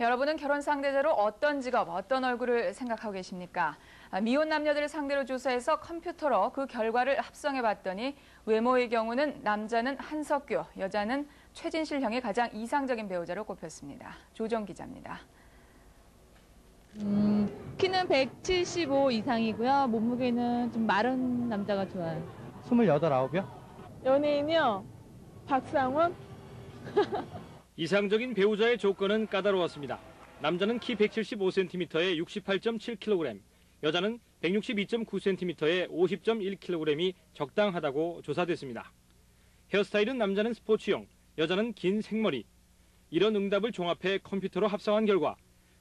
여러분은 결혼 상대자로 어떤 직업, 어떤 얼굴을 생각하고 계십니까? 아, 미혼 남녀들을 상대로 조사해서 컴퓨터로 그 결과를 합성해 봤더니 외모의 경우는 남자는 한석규, 여자는 최진실 형이 가장 이상적인 배우자로 꼽혔습니다. 조정 기자입니다. 음, 키는 175 이상이고요. 몸무게는 좀 마른 남자가 좋아요. 28, 9이요? 연예인이요. 박상원? 이상적인 배우자의 조건은 까다로웠습니다. 남자는 키 175cm에 68.7kg, 여자는 162.9cm에 50.1kg이 적당하다고 조사됐습니다. 헤어스타일은 남자는 스포츠형, 여자는 긴 생머리. 이런 응답을 종합해 컴퓨터로 합성한 결과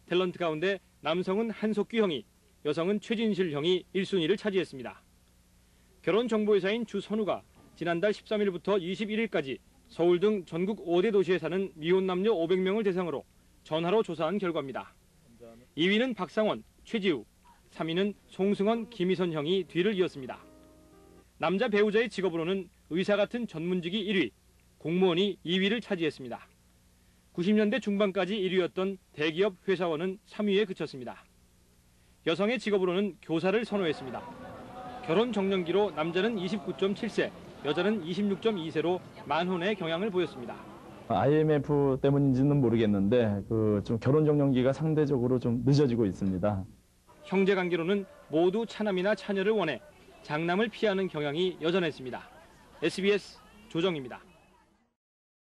탤런트 가운데 남성은 한석규 형이, 여성은 최진실 형이 1순위를 차지했습니다. 결혼정보회사인 주선우가 지난달 13일부터 21일까지 서울 등 전국 5대 도시에 사는 미혼 남녀 500명을 대상으로 전화로 조사한 결과입니다. 2위는 박상원, 최지우, 3위는 송승헌, 김희선 형이 뒤를 이었습니다. 남자 배우자의 직업으로는 의사 같은 전문직이 1위, 공무원이 2위를 차지했습니다. 90년대 중반까지 1위였던 대기업 회사원은 3위에 그쳤습니다. 여성의 직업으로는 교사를 선호했습니다. 결혼 정년기로 남자는 29.7세, 여자는 26.2세로 만혼의 경향을 보였습니다. IMF 때문인지는 모르겠는데 그 좀 결혼 정년기가 상대적으로 좀 늦어지고 있습니다. 형제 관계로는 모두 차남이나 차녀를 원해 장남을 피하는 경향이 여전했습니다. SBS 조정입니다.